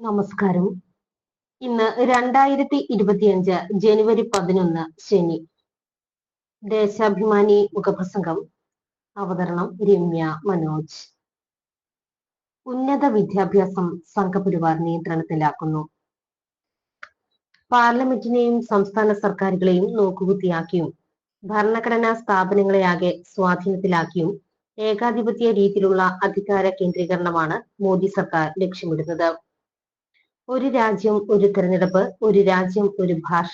നമസ്കാരം. ഇന്ന് രണ്ടായിരത്തി ഇരുപത്തിയഞ്ച് ജനുവരി പതിനൊന്ന് ശനി. ദേശാഭിമാനി മുഖപ്രസംഗം. അവതരണം രമ്യ മനോജ്. ഉന്നത വിദ്യാഭ്യാസം സംഘപരിവാർ നിയന്ത്രണത്തിലാക്കുന്നു. പാർലമെന്റിനെയും സംസ്ഥാന സർക്കാരുകളെയും നോക്കുകുത്തിയാക്കിയും ഭരണഘടനാ സ്ഥാപനങ്ങളെയാകെ സ്വാധീനത്തിലാക്കിയും ഏകാധിപത്യ രീതിയിലുള്ള അധികാര കേന്ദ്രീകരണമാണ് മോദി സർക്കാർ ലക്ഷ്യമിടുന്നത്. ഒരു രാജ്യം ഒരു തിരഞ്ഞെടുപ്പ് ഒരു രാജ്യം ഒരു ഭാഷ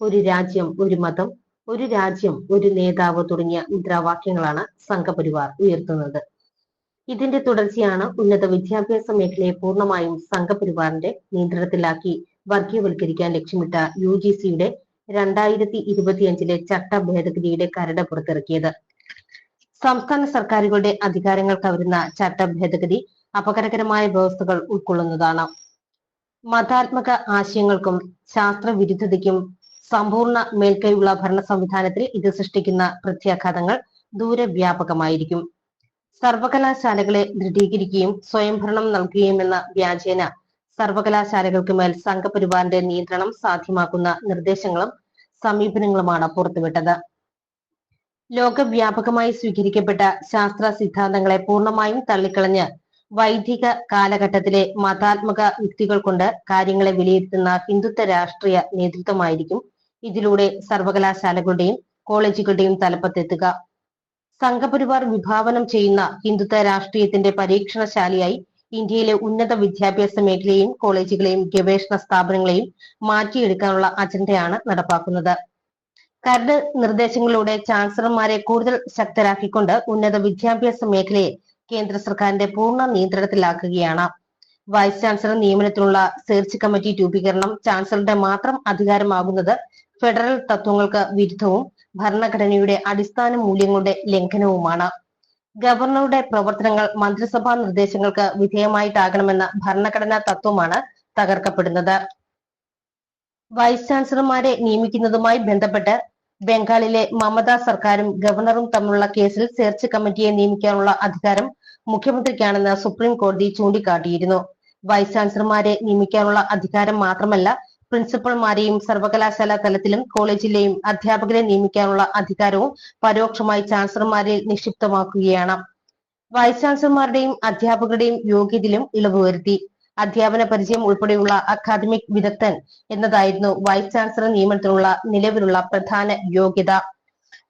ഒരു രാജ്യം ഒരു മതം ഒരു രാജ്യം ഒരു നേതാവ് തുടങ്ങിയ മുദ്രാവാക്യങ്ങളാണ് സംഘപരിവാർ ഉയർത്തുന്നത്. ഇതിന്റെ തുടർച്ചയാണ് ഉന്നത വിദ്യാഭ്യാസ മേഖലയെ പൂർണമായും സംഘപരിവാറിന്റെ നിയന്ത്രണത്തിലാക്കി വർഗീയവൽക്കരിക്കാൻ ലക്ഷ്യമിട്ട യു ജി സിയുടെ രണ്ടായിരത്തി ഇരുപത്തിയഞ്ചിലെ ചട്ട ഭേദഗതിയുടെ കരട് പുറത്തിറക്കിയത്. സംസ്ഥാന സർക്കാരുകളുടെ അധികാരങ്ങൾ കവരുന്ന ചട്ട ഭേദഗതി അപകടകരമായ വ്യവസ്ഥകൾ ഉൾക്കൊള്ളുന്നതാണ്. മതാത്മക ആശയങ്ങൾക്കും ശാസ്ത്രവിരുദ്ധതയ്ക്കും സമ്പൂർണ മേൽക്കൈയുള്ള ഭരണ സംവിധാനത്തിൽ ഇത് സൃഷ്ടിക്കുന്ന പ്രത്യാഘാതങ്ങൾ ദൂരവ്യാപകമായിരിക്കും. സർവകലാശാലകളെ ദൃഢീകരിക്കുകയും സ്വയംഭരണം നൽകുകയുമെന്ന വ്യാജേന സർവകലാശാലകൾക്ക് മേൽ സംഘപരിവാറിന്റെ നിയന്ത്രണം സാധ്യമാക്കുന്ന നിർദ്ദേശങ്ങളും സമീപനങ്ങളുമാണ് പുറത്തുവിട്ടത്. ലോകവ്യാപകമായി സ്വീകരിക്കപ്പെട്ട ശാസ്ത്ര സിദ്ധാന്തങ്ങളെ പൂർണമായും തള്ളിക്കളഞ്ഞ് വൈദിക കാലഘട്ടത്തിലെ മതാത്മക യുക്തികൾ കൊണ്ട് കാര്യങ്ങളെ വിലയിരുത്തുന്ന ഹിന്ദുത്വ രാഷ്ട്രീയ നേതൃത്വമായിരിക്കും ഇതിലൂടെ സർവകലാശാലകളുടെയും കോളേജുകളുടെയും തലപ്പത്തെത്തുക. സംഘപരിവാർ വിഭാവനം ചെയ്യുന്ന ഹിന്ദുത്വ രാഷ്ട്രീയത്തിന്റെ പരീക്ഷണശാലയായി ഇന്ത്യയിലെ ഉന്നത വിദ്യാഭ്യാസ മേഖലയെയും കോളേജുകളെയും ഗവേഷണ സ്ഥാപനങ്ങളെയും മാറ്റിയെടുക്കാനുള്ള അജണ്ടയാണ് നടപ്പാക്കുന്നത്. കരട് നിർദ്ദേശങ്ങളിലൂടെ ചാൻസലർമാരെ കൂടുതൽ ശക്തരാക്കിക്കൊണ്ട് ഉന്നത വിദ്യാഭ്യാസ മേഖലയെ കേന്ദ്ര സർക്കാരിന്റെ പൂർണ നിയന്ത്രണത്തിലാക്കുകയാണ്. വൈസ് ചാൻസലർ നിയമനത്തിനുള്ള സെർച്ച് കമ്മിറ്റി രൂപീകരണം ചാൻസലറുടെ മാത്രം അധികാരമാകുന്നത് ഫെഡറൽ തത്വങ്ങൾക്ക് വിരുദ്ധവും ഭരണഘടനയുടെ അടിസ്ഥാന മൂല്യങ്ങളുടെ ലംഘനവുമാണ്. ഗവർണറുടെ പ്രവർത്തനങ്ങൾ മന്ത്രിസഭാ നിർദ്ദേശങ്ങൾക്ക് വിധേയമായിട്ടാകണമെന്ന ഭരണഘടനാ തത്വമാണ് തകർക്കപ്പെടുന്നത്. വൈസ് ചാൻസലർമാരെ നിയമിക്കുന്നതുമായി ബന്ധപ്പെട്ട് ബംഗാളിലെ മമതാ സർക്കാരും ഗവർണറും തമ്മിലുള്ള കേസിൽ സെർച്ച് കമ്മിറ്റിയെ നിയമിക്കാനുള്ള അധികാരം മുഖ്യമന്ത്രിക്കാണെന്ന് സുപ്രീം കോടതി ചൂണ്ടിക്കാട്ടിയിരുന്നു. വൈസ് ചാൻസലർമാരെ നിയമിക്കാനുള്ള അധികാരം മാത്രമല്ല പ്രിൻസിപ്പൽമാരെയും സർവകലാശാല തലത്തിലും കോളേജിലെയും അധ്യാപകരെ നിയമിക്കാനുള്ള അധികാരവും പരോക്ഷമായി ചാൻസലർമാരിൽ നിക്ഷിപ്തമാക്കുകയാണ്. വൈസ് ചാൻസലർമാരുടെയും അധ്യാപകരുടെയും യോഗ്യതയിലും ഇളവ് വരുത്തി. അധ്യാപന പരിചയം ഉൾപ്പെടെയുള്ള അക്കാദമിക് വിദഗ്ധൻ എന്നതായിരുന്നു വൈസ് ചാൻസലർ നിയമനത്തിനുള്ള നിലവിലുള്ള പ്രധാന യോഗ്യത.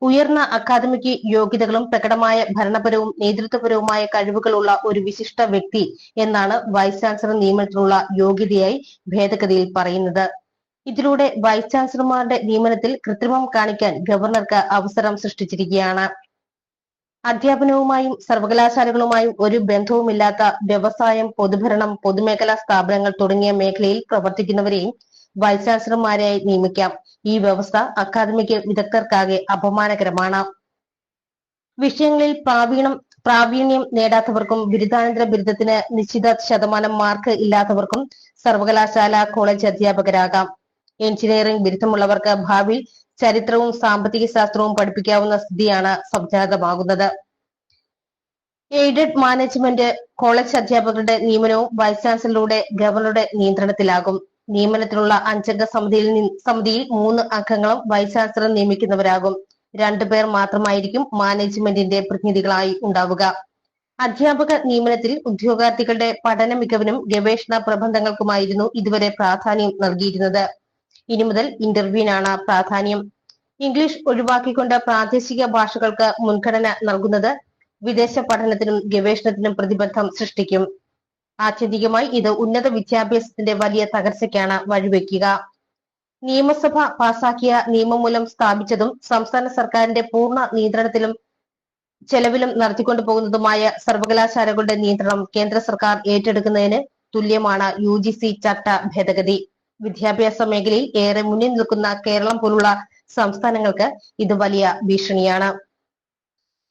ഉയർന്ന അക്കാദമിക് യോഗ്യതകളും പ്രകടമായ ഭരണപരവും നേതൃത്വപരവുമായ കഴിവുകളുള്ള ഒരു വിശിഷ്ട വ്യക്തി എന്നാണ് വൈസ് ചാൻസലർ നിയമനത്തിനുള്ള യോഗ്യതയായി ഭേദഗതിയിൽ പറയുന്നത്. ഇതിലൂടെ വൈസ് ചാൻസലർമാരുടെ നിയമനത്തിൽ കൃത്രിമം കാണിക്കാൻ ഗവർണർക്ക് അവസരം സൃഷ്ടിച്ചിരിക്കുകയാണ്. അധ്യാപനവുമായും സർവകലാശാലകളുമായും ഒരു ബന്ധവുമില്ലാത്ത വ്യവസായം പൊതുഭരണം പൊതുമേഖലാ സ്ഥാപനങ്ങൾ തുടങ്ങിയ മേഖലയിൽ പ്രവർത്തിക്കുന്നവരെയും വൈസ് നിയമിക്കാം. ഈ വ്യവസ്ഥ അക്കാദമിക് വിദഗ്ധർക്കാകെ അപമാനകരമാണ്. വിഷയങ്ങളിൽ പ്രാവീണം പ്രാവീണ്യം നേടാത്തവർക്കും ബിരുദാനന്തര ബിരുദത്തിന് നിശ്ചിത ശതമാനം മാർക്ക് ഇല്ലാത്തവർക്കും സർവകലാശാല കോളേജ് അധ്യാപകരാകാം. എഞ്ചിനീയറിംഗ് ബിരുദമുള്ളവർക്ക് ഭാവിയിൽ ചരിത്രവും സാമ്പത്തിക ശാസ്ത്രവും പഠിപ്പിക്കാവുന്ന സ്ഥിതിയാണ് സംജാതമാകുന്നത്. എയ്ഡഡ് മാനേജ്മെന്റ് കോളേജ് അധ്യാപകരുടെ നിയമനവും വൈസ് ചാൻസലറുടെ ഗവർണറുടെ നിയന്ത്രണത്തിലാകും. നിയമനത്തിനുള്ള അഞ്ചംഗ സമിതിയിൽ സമിതിയിൽ മൂന്ന് അംഗങ്ങളും വൈസ് ചാൻസലർ നിയമിക്കുന്നവരാകും. രണ്ടുപേർ മാത്രമായിരിക്കും മാനേജ്മെന്റിന്റെ പ്രതിനിധികളായി ഉണ്ടാവുക. അധ്യാപക നിയമനത്തിൽ ഉദ്യോഗാർത്ഥികളുടെ പഠന മികവിനും ഗവേഷണ പ്രബന്ധങ്ങൾക്കുമായിരുന്നു ഇതുവരെ പ്രാധാന്യം നൽകിയിരുന്നത്. ഇനി മുതൽ ഇന്റർവ്യൂവിനാണ് പ്രാധാന്യം. ഇംഗ്ലീഷ് ഒഴിവാക്കിക്കൊണ്ട് പ്രാദേശിക ഭാഷകൾക്ക് മുൻഗണന നൽകുന്നത് വിദേശ പഠനത്തിനും ഗവേഷണത്തിനും പ്രതിബന്ധം സൃഷ്ടിക്കും. ആത്യന്തികമായി ഇത് ഉന്നത വിദ്യാഭ്യാസത്തിന്റെ വലിയ തകർച്ചയ്ക്കാണ് വഴിവെക്കുക. നിയമസഭ പാസാക്കിയ നിയമം മൂലം സ്ഥാപിച്ചതും സംസ്ഥാന സർക്കാരിന്റെ പൂർണ നിയന്ത്രണത്തിലും ചെലവിലും നടത്തിക്കൊണ്ടു പോകുന്നതുമായ സർവകലാശാലകളുടെ നിയന്ത്രണം കേന്ദ്ര സർക്കാർ ഏറ്റെടുക്കുന്നതിന് തുല്യമാണ് യു ജി സി ചട്ട ഭേദഗതി. വിദ്യാഭ്യാസ മേഖലയിൽ ഏറെ മുന്നിൽ നിൽക്കുന്ന കേരളം പോലുള്ള സംസ്ഥാനങ്ങൾക്ക് ഇത് വലിയ ഭീഷണിയാണ്.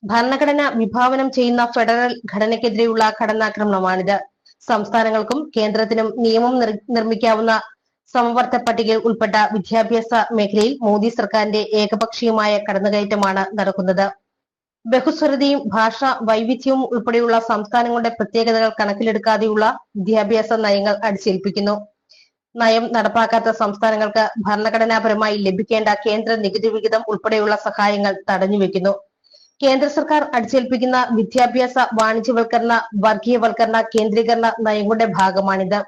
ഭരണഘടന വിഭാവനം ചെയ്യുന്ന ഫെഡറൽ ഘടനയ്ക്കെതിരെയുള്ള കടന്നാക്രമണമാണിത്. സംസ്ഥാനങ്ങൾക്കും കേന്ദ്രത്തിനും നിയമം നിർമ്മിക്കാവുന്ന സമവർത്ത പട്ടികയിൽ ഉൾപ്പെട്ട വിദ്യാഭ്യാസ മേഖലയിൽ മോദി സർക്കാരിന്റെ ഏകപക്ഷീയമായ കടന്നുകയറ്റമാണ് നടക്കുന്നത്. ബഹുസ്വരതയും ഭാഷ വൈവിധ്യവും ഉൾപ്പെടെയുള്ള സംസ്ഥാനങ്ങളുടെ പ്രത്യേകതകൾ കണക്കിലെടുക്കാതെയുള്ള വിദ്യാഭ്യാസ നയങ്ങൾ അടിച്ചേൽപ്പിക്കുന്നു. നയം നടപ്പാക്കാത്ത സംസ്ഥാനങ്ങൾക്ക് ഭരണഘടനാപരമായി ലഭിക്കേണ്ട കേന്ദ്ര നികുതി വിഹിതം ഉൾപ്പെടെയുള്ള സഹായങ്ങൾ തടഞ്ഞുവെക്കുന്നു. കേന്ദ്ര സർക്കാർ അടിച്ചേൽപ്പിക്കുന്ന വിദ്യാഭ്യാസ വാണിജ്യവൽക്കരണ വർഗീയവൽക്കരണ കേന്ദ്രീകരണ നയങ്ങളുടെ ഭാഗമാണിത്.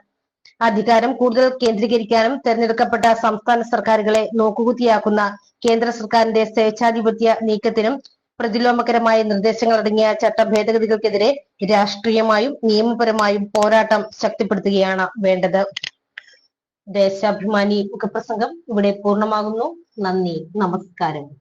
അധികാരം കൂടുതൽ കേന്ദ്രീകരിക്കാനും തെരഞ്ഞെടുക്കപ്പെട്ട സംസ്ഥാന സർക്കാരുകളെ നോക്കുകുത്തിയാക്കുന്ന കേന്ദ്ര സർക്കാരിന്റെ സ്വേച്ഛാധിപത്യ നീക്കത്തിനും പ്രതിലോമകരമായ നിർദ്ദേശങ്ങൾ അടങ്ങിയ ചട്ട ഭേദഗതികൾക്കെതിരെ രാഷ്ട്രീയമായും നിയമപരമായും പോരാട്ടം ശക്തിപ്പെടുത്തുകയാണ് വേണ്ടത്. ദേശാഭിമാനി മുഖപ്രസംഗം ഇവിടെ പൂർണമാകുന്നു. നന്ദി. നമസ്കാരം.